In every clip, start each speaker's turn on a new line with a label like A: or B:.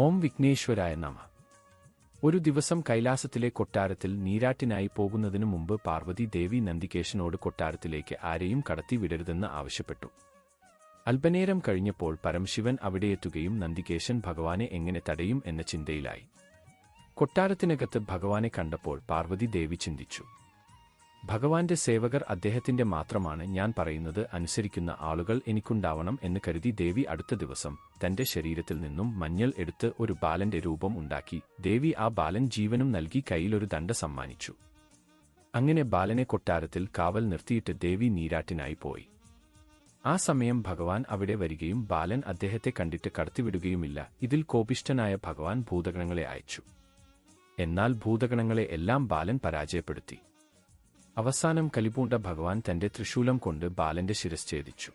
A: ഓം വിഘ്നേശ്വരായ നമ. ഒരു ദിവസം കൈലാസത്തിലെ കൊട്ടാരത്തിൽ നീരാട്ടിനായി പോകുന്നതിനു മുമ്പ് പാർവതി ദേവി നന്ദികേശനോട് കൊട്ടാരത്തിലേക്ക് ആരെയും കടത്തിവിടരുതെന്ന് ആവശ്യപ്പെട്ടു. അല്പനേരം കഴിഞ്ഞപ്പോൾ പരമശിവൻ അവിടെയെത്തുകയും നന്ദികേശൻ ഭഗവാനെ എങ്ങനെ തടയും എന്ന ചിന്തയിലായി. കൊട്ടാരത്തിനകത്ത് ഭഗവാനെ കണ്ടപ്പോൾ പാർവതി ദേവി ചിന്തിച്ചു. ഭഗവാന്റെ സേവകർ അദ്ദേഹത്തിന്റെ മാത്രമാണ് ഞാൻ പറയുന്നത് അനുസരിക്കുന്ന ആളുകൾ എനിക്കുണ്ടാവണം എന്ന് കരുതി ദേവി അടുത്ത ദിവസം തന്റെ ശരീരത്തിൽ നിന്നും മഞ്ഞൾ എടുത്ത് ഒരു ബാലന്റെ രൂപം ഉണ്ടാക്കി ദേവി ആ ബാലൻ ജീവനും നൽകി കയ്യിലൊരു ദണ്ഡ സമ്മാനിച്ചു. അങ്ങനെ ബാലനെ കൊട്ടാരത്തിൽ കാവൽ നിർത്തിയിട്ട് ദേവി നീരാട്ടിനായി പോയി. ആ സമയം ഭഗവാൻ അവിടെ വരികയും ബാലൻ അദ്ദേഹത്തെ കണ്ടിട്ട് കടത്തിവിടുകയുമില്ല. ഇതിൽ കോപിഷ്ഠനായ ഭഗവാൻ ഭൂതഗണങ്ങളെ അയച്ചു. എന്നാൽ ഭൂതഗണങ്ങളെ എല്ലാം ബാലൻ പരാജയപ്പെടുത്തി. അവസാനം കലിപൂണ്ട ഭഗവാൻ തന്റെ തൃശൂലം കൊണ്ട് ബാലന്റെ ശിരസ് ഛേദിച്ചു.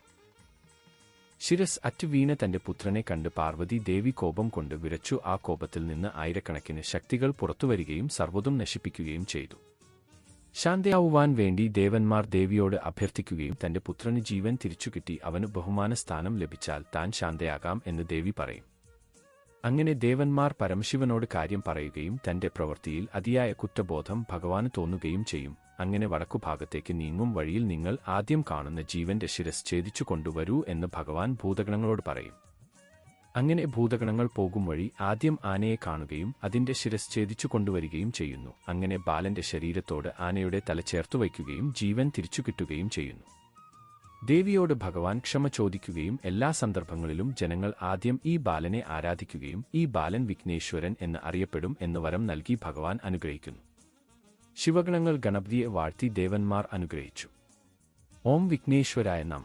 A: ശിരസ് അറ്റുവീണ തന്റെ പുത്രനെ കണ്ട് പാർവതി ദേവി കോപം കൊണ്ട് വിരച്ചു ആ കോപത്തിൽ നിന്ന് ആയിരക്കണക്കിന് ശക്തികൾ പുറത്തുവരികയും സർവതും നശിപ്പിക്കുകയും ചെയ്തു. ശാന്തയാവുവാൻ വേണ്ടി ദേവന്മാർ ദേവിയോട് അഭ്യർത്ഥിക്കുകയും തന്റെ പുത്രന് ജീവൻ തിരിച്ചുകിട്ടി അവന് ബഹുമാന സ്ഥാനം ലഭിച്ചാൽ താൻ ശാന്തയാകാം എന്ന് ദേവി പറയും. അങ്ങനെ ദേവന്മാർ പരമശിവനോട് കാര്യം പറയുകയും തന്റെ പ്രവൃത്തിയിൽ അതിയായ കുറ്റബോധം ഭഗവാന് തോന്നുകയും ചെയ്യും. അങ്ങനെ വടക്കുഭാഗത്തേക്ക് നീങ്ങും വഴിയിൽ നിങ്ങൾ ആദ്യം കാണുന്ന ജീവന്റെ ശിരസ് ഛേദിച്ചു കൊണ്ടുവരൂ എന്ന് ഭഗവാൻ ഭൂതഗണങ്ങളോട് പറയും. അങ്ങനെ ഭൂതഗണങ്ങൾ പോകും വഴി ആദ്യം ആനയെ കാണുകയും അതിന്റെ ശിരസ് ഛേദിച്ചു കൊണ്ടുവരികയും ചെയ്യുന്നു. അങ്ങനെ ബാലന്റെ ശരീരത്തോട് ആനയുടെ തല ചേർത്തു വയ്ക്കുകയും ജീവൻ തിരിച്ചു കിട്ടുകയും ചെയ്യുന്നു. ദേവിയോട് ഭഗവാൻ ക്ഷമ ചോദിക്കുകയും എല്ലാ സന്ദർഭങ്ങളിലും ജനങ്ങൾ ആദ്യം ഈ ബാലനെ ആരാധിക്കുകയും ഈ ബാലൻ വിഘ്നേശ്വരൻ എന്ന് അറിയപ്പെടും എന്ന് വരം നൽകി ഭഗവാൻ അനുഗ്രഹിക്കുന്നു. ശിവഗണങ്ങൾ ഗണപതിയെ വാഴ്ത്തി ദേവന്മാർ അനുഗ്രഹിച്ചു. ഓം വിഘ്നേശ്വരായ നമ.